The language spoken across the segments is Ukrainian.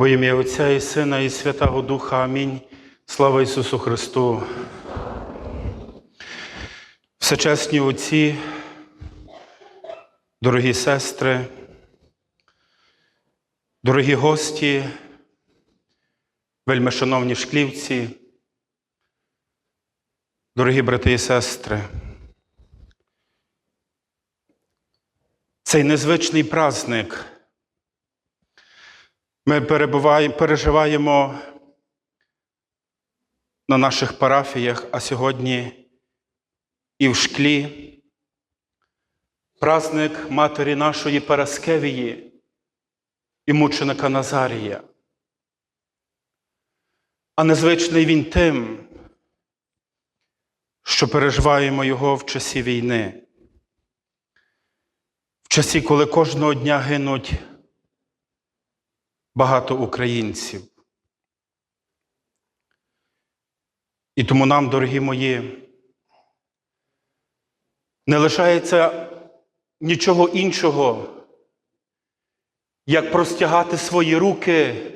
Во ім'я Отця і Сина, і Святого Духа. Амінь. Слава Ісусу Христу. Всечесні отці, дорогі сестри, дорогі гості, вельмишановні шклівці, дорогі брати і сестри. Цей незвичний праздник ми переживаємо на наших парафіях, а сьогодні і в шклі. Праздник Матері нашої Параскевії і мученика Назарія. А незвичний він тим, що переживаємо його в часі війни, в часі, коли кожного дня гинуть багато українців. І тому нам, дорогі мої, не лишається нічого іншого, як простягати свої руки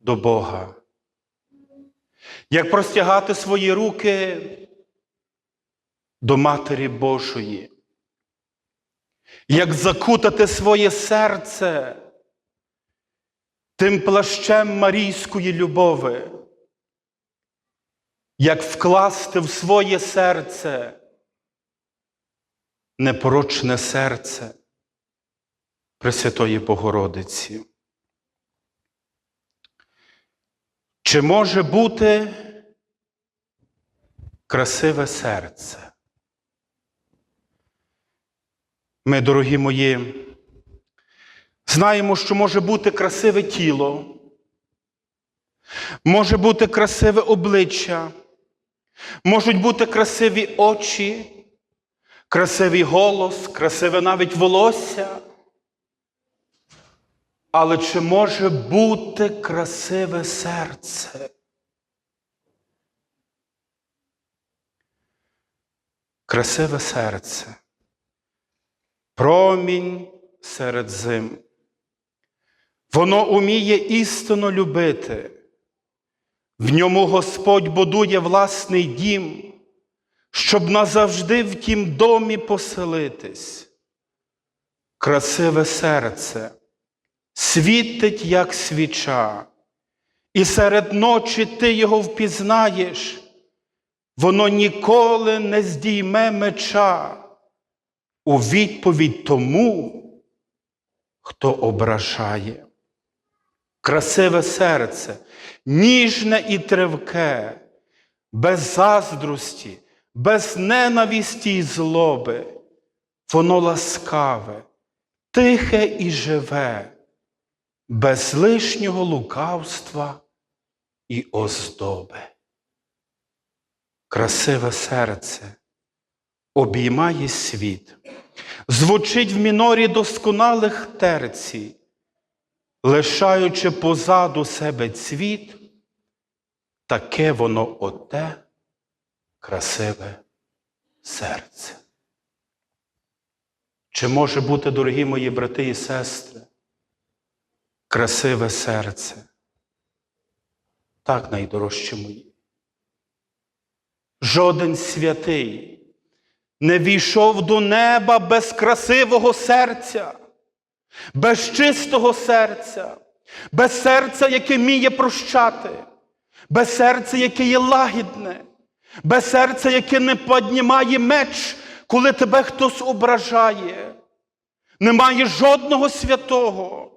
до Бога, як простягати свої руки до Матері Божої, як закутати своє серце тим плащем марійської любови, як вкласти в своє серце непорочне серце Пресвятої Богородиці. Чи може бути красиве серце? Ми, дорогі мої, знаємо, що може бути красиве тіло, може бути красиве обличчя, можуть бути красиві очі, красивий голос, красиве навіть волосся. Але чи може бути красиве серце? Красиве серце, промінь серед зим. Воно уміє істинно любити, в ньому Господь будує власний дім, щоб назавжди в тім домі поселитись. Красиве серце світить, як свіча, і серед ночі ти його впізнаєш, воно ніколи не здійме меча у відповідь тому, хто ображає. Красиве серце, ніжне і тривке, без заздрості, без ненависті й злоби, воно ласкаве, тихе і живе, без лишнього лукавства і оздоби. Красиве серце обіймає світ, звучить в мінорі досконалих терцій, лишаючи позаду себе цвіт, таке воно оте красиве серце. Чи може бути, дорогі мої брати і сестри, красиве серце? Так, найдорожчі мої. Жоден святий не війшов до неба без красивого серця, без чистого серця, без серця, яке вміє прощати, без серця, яке є лагідне, без серця, яке не піднімає меч, коли тебе хтось ображає. Немає жодного святого,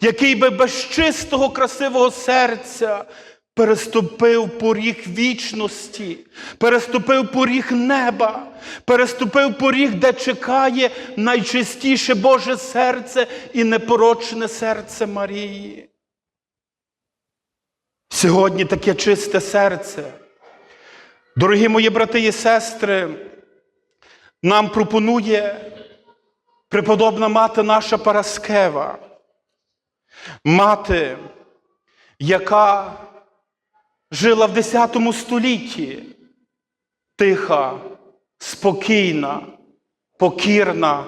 який би без чистого, красивого серця переступив поріг вічності, переступив поріг неба, переступив поріг, де чекає найчистіше Боже серце і непорочне серце Марії. Сьогодні таке чисте серце. Дорогі мої брати і сестри, нам пропонує преподобна мати наша Параскева, мати, яка жила в X столітті, тиха, спокійна, покірна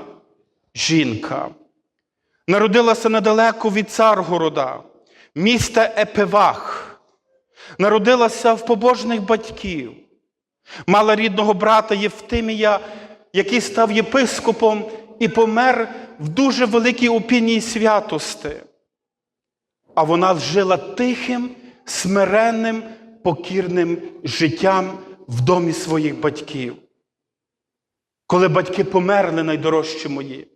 жінка. Народилася недалеко від Царгорода, міста Епевах. Народилася в побожних батьків. Мала рідного брата Євтимія, який став єпископом і помер в дуже великій опінії святости. А вона жила тихим, смиренним, покірним життям в домі своїх батьків. Коли батьки померли, найдорожчі мої,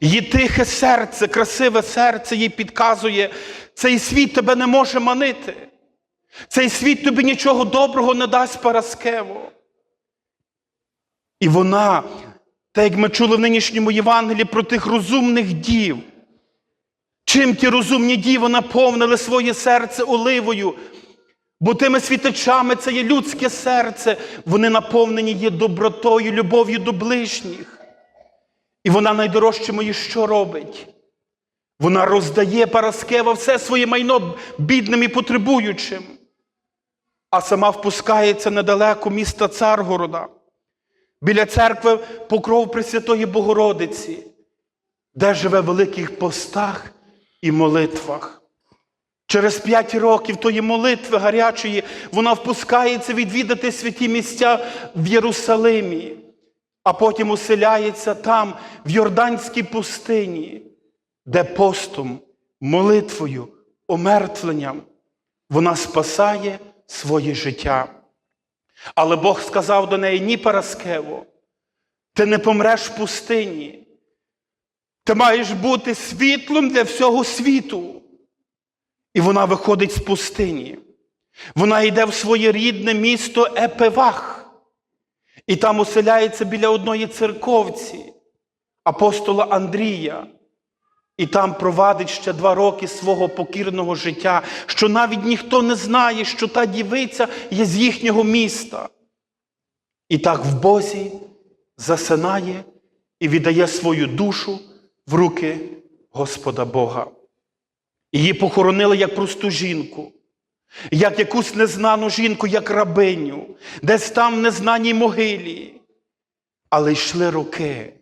її тихе серце, красиве серце їй підказує, цей світ тебе не може манити. Цей світ тобі нічого доброго не дасть Параскево. І вона, так як ми чули в нинішньому Євангелії про тих розумних дів, чим ті розумні діви наповнили своє серце оливою, бо тими світочами це є людське серце, вони наповнені є добротою, любов'ю до ближніх. І вона найдорожче мої що робить? Вона роздає Параскева все своє майно бідним і потребуючим, а сама впускається недалеко міста Царгорода, біля церкви Покров Пресвятої Богородиці, де живе в великих постах і молитвах. Через п'ять років тої молитви гарячої вона впускається відвідати святі місця в Єрусалимі, а потім оселяється там, в Йорданській пустині, де постом, молитвою, омертвленням вона спасає своє життя. Але Бог сказав до неї: ні, Параскево, ти не помреш в пустині. Ти маєш бути світлом для всього світу. І вона виходить з пустині. Вона йде в своє рідне місто Епевах. І там оселяється біля одної церковці, апостола Андрія. І там провадить ще два роки свого покірного життя, що навіть ніхто не знає, що та дівиця є з їхнього міста. І так в Бозі засинає і віддає свою душу в руки Господа Бога. Її похоронили як просту жінку, як якусь незнану жінку, як рабиню, десь там в незнаній могилі. Але йшли роки.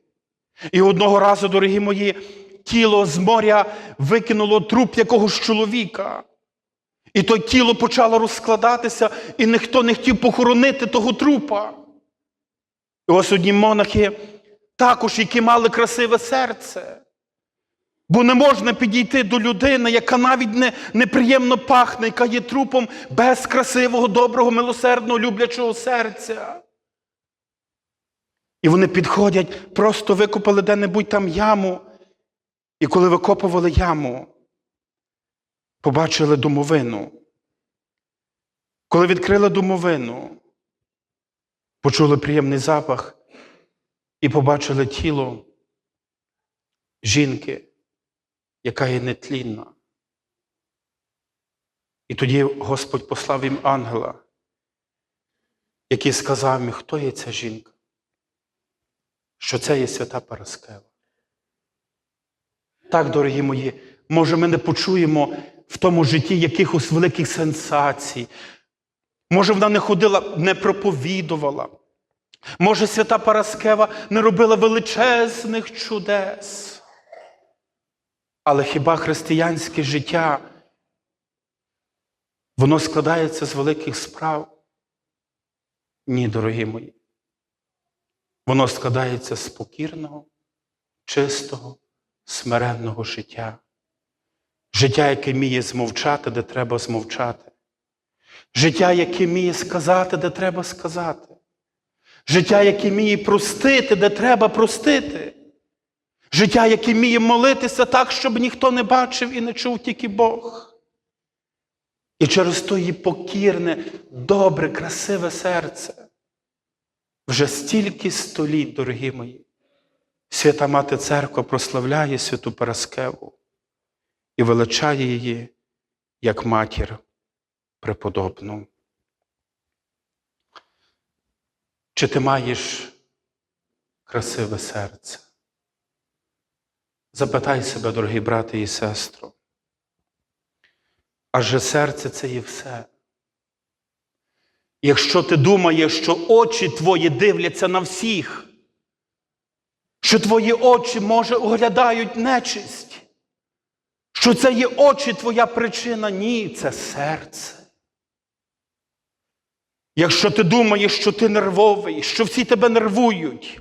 І одного разу, дорогі мої, тіло з моря викинуло труп якогось чоловіка. І то тіло почало розкладатися, і ніхто не хотів похоронити того трупа. І ось одні монахи, також, які мали красиве серце. Бо не можна підійти до людини, яка навіть не, неприємно пахне, яка є трупом без красивого, доброго, милосердного, люблячого серця. І вони підходять, просто викопали де-небудь там яму. І коли викопували яму, побачили домовину. Коли відкрили домовину, почули приємний запах і побачили тіло жінки, яка є нетлінна. І тоді Господь послав їм ангела, який сказав їм, хто є ця жінка, що це є свята Параскева. Так, дорогі мої, може, ми не почуємо в тому житті якихось великих сенсацій. Може, вона не ходила, не проповідувала. Може, свята Параскева не робила величезних чудес. Але хіба християнське життя, воно складається з великих справ? Ні, дорогі мої. Воно складається з покірного, чистого, смиренного життя. Життя, яке вміє змовчати, де треба змовчати. Життя, яке вміє сказати, де треба сказати. Життя, яке вміє простити, де треба простити. Життя, яке вміє молитися так, щоб ніхто не бачив і не чув тільки Бог. І через то її покірне, добре, красиве серце. Вже стільки століть, дорогі мої, свята Мати Церква прославляє святу Параскеву і величає її як матір преподобну. Чи ти маєш красиве серце? Запитай себе, дорогі брати і сестро. Адже серце це є все. Якщо ти думаєш, що очі твої дивляться на всіх, що твої очі, може, оглядають нечисть, що це є очі твоя причина. Ні, це серце. Якщо ти думаєш, що ти нервовий, що всі тебе нервують,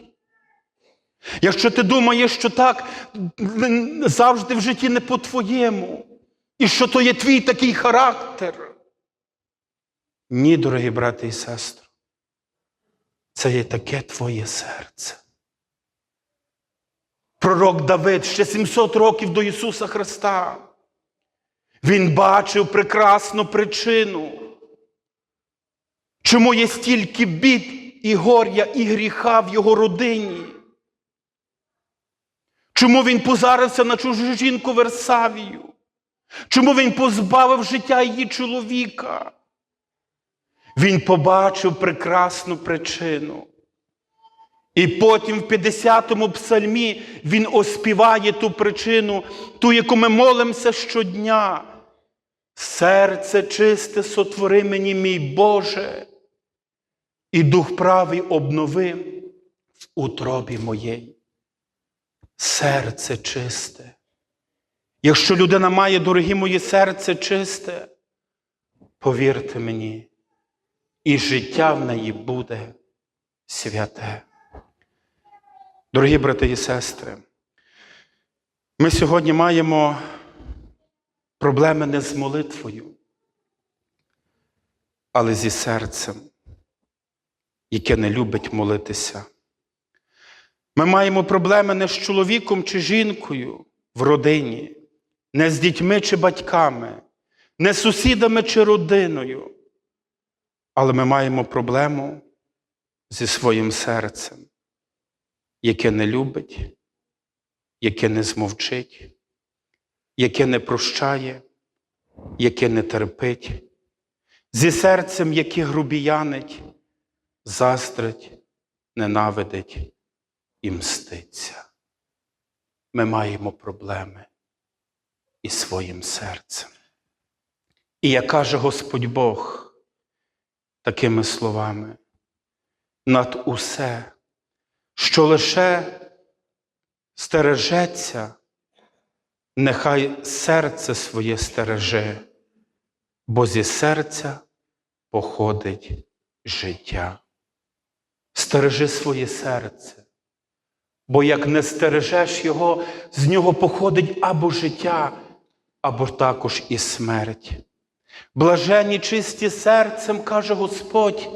якщо ти думаєш, що так завжди в житті не по-твоєму, і що то є твій такий характер. Ні, дорогі брати і сестри, це є таке твоє серце. Пророк Давид ще 700 років до Ісуса Христа. Він бачив прекрасну причину, чому є стільки бід і горя, і гріха в його родині. Чому він позарився на чужу жінку Версавію? Чому він позбавив життя її чоловіка? Він побачив прекрасну причину. І потім в 50-му псальмі він оспіває ту причину, ту, яку ми молимося щодня. Серце чисте сотвори мені, мій Боже, і дух правий обнови в утробі моєї. Серце чисте. Якщо людина має, дорогі мої, серце чисте, повірте мені, і життя в неї буде святе. Дорогі брати і сестри, ми сьогодні маємо проблеми не з молитвою, але зі серцем, яке не любить молитися. Ми маємо проблеми не з чоловіком чи жінкою в родині, не з дітьми чи батьками, не з сусідами чи родиною, але ми маємо проблему зі своїм серцем яке не любить, яке не змовчить, яке не прощає, яке не терпить, зі серцем, яке грубіянить, застрить, ненавидить і мститься. Ми маємо проблеми із своїм серцем. І як каже Господь Бог такими словами, над усе що лише стережеться, нехай серце своє стереже, бо зі серця походить життя. Стережи своє серце, бо як не стережеш його, з нього походить або життя, або також і смерть. Блажені чисті серцем, каже Господь,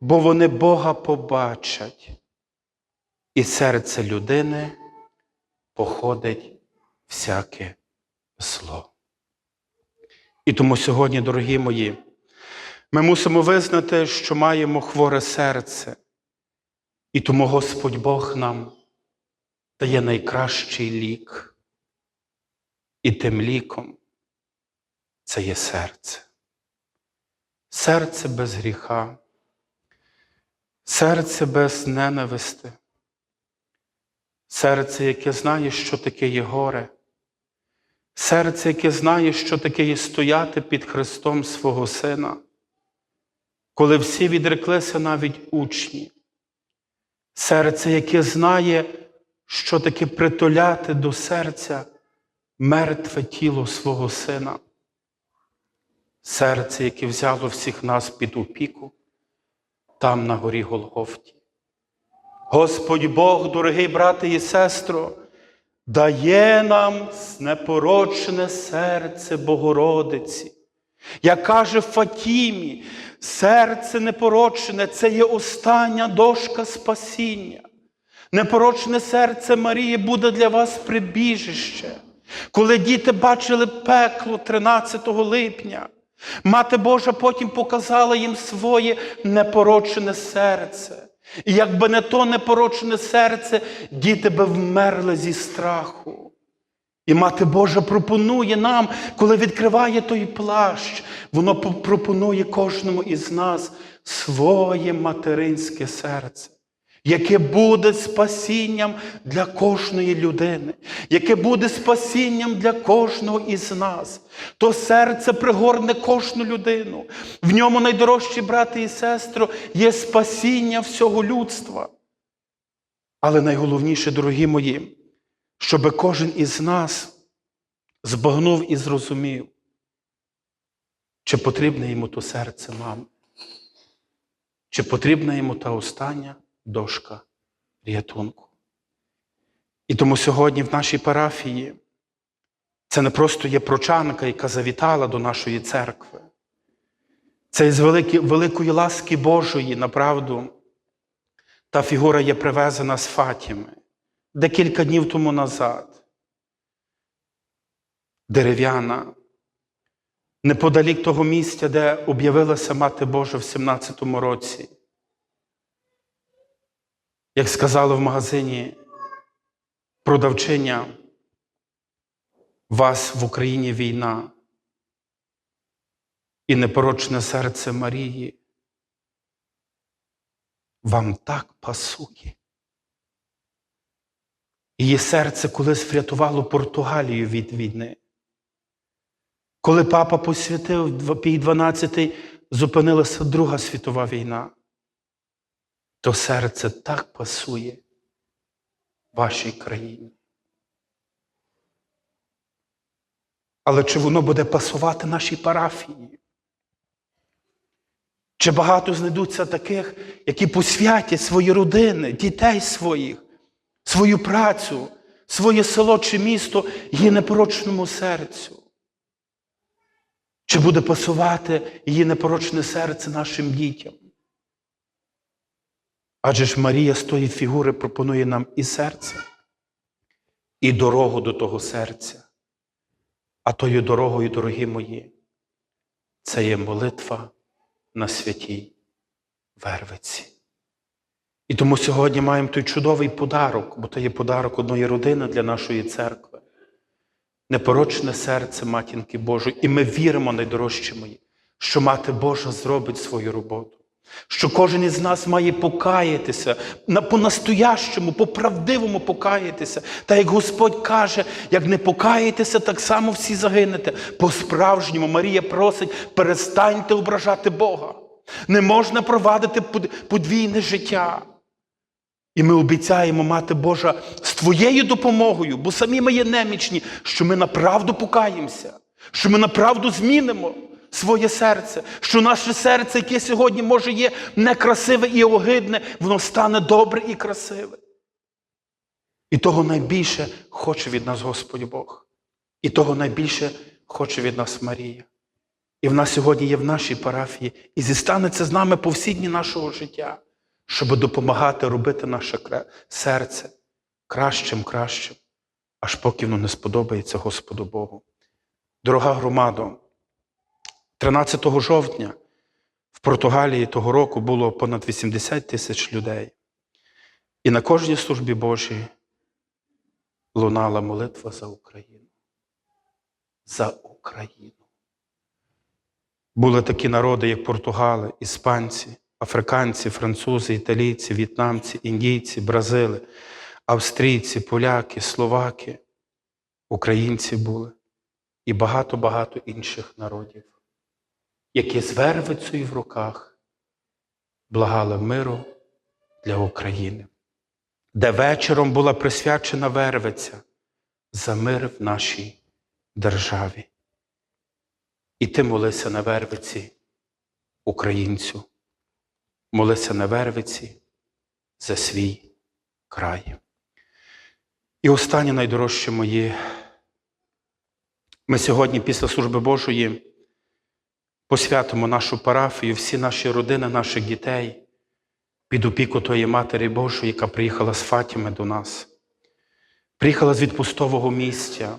бо вони Бога побачать і серце людини походить всяке зло. І тому сьогодні, дорогі мої, ми мусимо визнати, що маємо хворе серце, і тому Господь Бог нам дає найкращий лік. І тим ліком це є серце. Серце без гріха, серце без ненависти, серце, яке знає, що таке є горе, серце, яке знає, що таке є стояти під Христом свого Сина, коли всі відреклися навіть учні, серце, яке знає, що таке притуляти до серця мертве тіло свого Сина, серце, яке взяло всіх нас під опіку там на горі Голгофті. Господь Бог, дорогий брате і сестро, дає нам непорочне серце Богородиці. Як каже Фатімі, серце непорочне це є остання дошка спасіння. Непорочне серце Марії буде для вас прибіжище. Коли діти бачили пекло 13 липня, Мати Божа потім показала їм своє непорочне серце. І якби не то непорочне серце, діти би вмерли зі страху. І Мати Божа пропонує нам, коли відкриває той плащ, воно пропонує кожному із нас своє материнське серце, яке буде спасінням для кожної людини, яке буде спасінням для кожного із нас. То серце пригорне кожну людину. В ньому найдорожчі брати і сестри, є спасіння всього людства. Але найголовніше, дорогі мої, щоб кожен із нас збагнув і зрозумів, чи потрібне йому то серце мами, чи потрібна йому та остання дошка рятунку. І тому сьогодні в нашій парафії це не просто є прочанка, яка завітала до нашої церкви. Це із великої, ласки Божої, направду, та фігура є привезена з Фатіми декілька днів тому назад. Дерев'яна, неподалік того місця, де об'явилася Мати Божа в 17-му році. Як сказали в магазині продавчиня, вас в Україні війна і непорочне серце Марії вам так пасує. Її серце колись врятувало Португалію від війни. Коли папа посвятив Пій 12, зупинилася Друга світова війна, то серце так пасує вашій країні. Але чи воно буде пасувати нашій парафії? Чи багато знайдуться таких, які посвятять свої родини, дітей своїх, свою працю, своє село чи місто її непорочному серцю? Чи буде пасувати її непорочне серце нашим дітям? Адже ж Марія з тої фігури пропонує нам і серце, і дорогу до того серця. А тою дорогою, дорогі мої, це є молитва на святій Вервиці. І тому сьогодні маємо той чудовий подарок, бо це є подарок одної родини для нашої церкви. Непорочне серце матінки Божої. І ми віримо, найдорожчі мої, що Мати Божа зробить свою роботу. Що кожен із нас має покаятися по-настоящому, по-правдивому покаятися. Та як Господь каже, як не покаєтеся, так само всі загинете. По-справжньому Марія просить, перестаньте ображати Бога. Не можна провадити подвійне життя. І ми обіцяємо, Мати Божа, з Твоєю допомогою, бо самі ми є немічні, що ми направду покаємося, що ми направду змінимо своє серце, що наше серце, яке сьогодні може є некрасиве і огидне, воно стане добре і красиве. І того найбільше хоче від нас Господь Бог. І того найбільше хоче від нас Марія. І в нас сьогодні є в нашій парафії, і зістанеться з нами по всі дні нашого життя, щоб допомагати робити наше серце кращим, кращим, аж поки воно не сподобається Господу Богу. Дорога громадо, 13 жовтня в Португалії того року було понад 80 тисяч людей. І на кожній службі Божій лунала молитва за Україну. За Україну. Були такі народи, як португали, іспанці, африканці, французи, італійці, в'єтнамці, індійці, бразили, австрійці, поляки, словаки, українці були і багато-багато інших народів які з вервицею в руках благали миру для України, де вечором була присвячена вервиця за мир в нашій державі. І ти молися на вервиці, українцю, молися на вервиці за свій край. І останнє найдорожче моє. Ми сьогодні, після служби Божої, посвятимо нашу парафію, всі наші родини, наших дітей під опіку тої Матері Божої, яка приїхала з Фатіми до нас, приїхала з відпустового місця.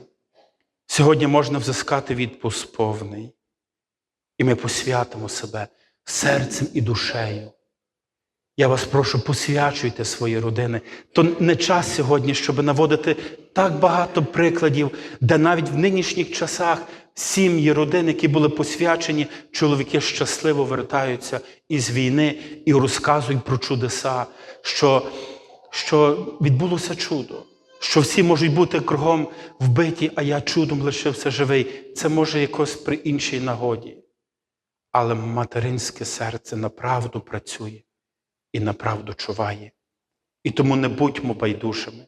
Сьогодні можна взискати відпуск повний. І ми посвятимо себе серцем і душею. Я вас прошу, посвячуйте свої родини. То не час сьогодні, щоб наводити так багато прикладів, де навіть в нинішніх часах сім'ї, родини, які були посвячені, чоловіки щасливо вертаються із війни і розказують про чудеса, що, що відбулося чудо. Що всі можуть бути кругом вбиті, а я чудом лишився живий. Це може якось при іншій нагоді. Але материнське серце направду працює і направду чуває. І тому не будьмо байдужими.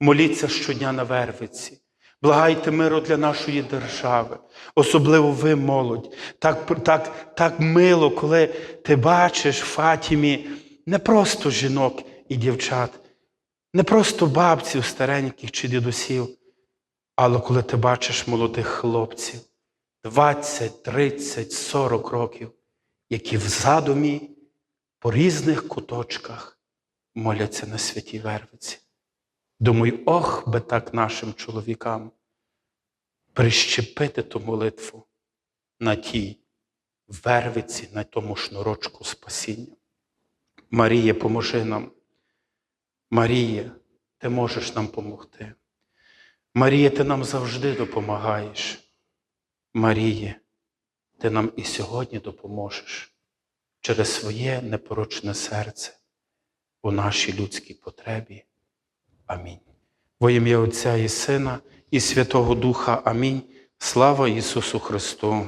Моліться щодня на Вервиці. Благайте миру для нашої держави, особливо ви, молодь. Так, так, так мило, коли ти бачиш в Фатімі не просто жінок і дівчат, не просто бабців стареньких чи дідусів, але коли ти бачиш молодих хлопців 20, 30, 40 років, які в задумі по різних куточках моляться на святій Вервиці. Думаю, ох би так нашим чоловікам прищепити ту молитву на тій вервиці, на тому шнурочку спасіння. Марія, поможи нам. Марія, ти можеш нам помогти. Марія, ти нам завжди допомагаєш. Марія, ти нам і сьогодні допоможеш через своє непорочне серце у нашій людській потребі. Амінь. Во ім'я Отця і Сина, і Святого Духа. Амінь. Слава Ісусу Христу!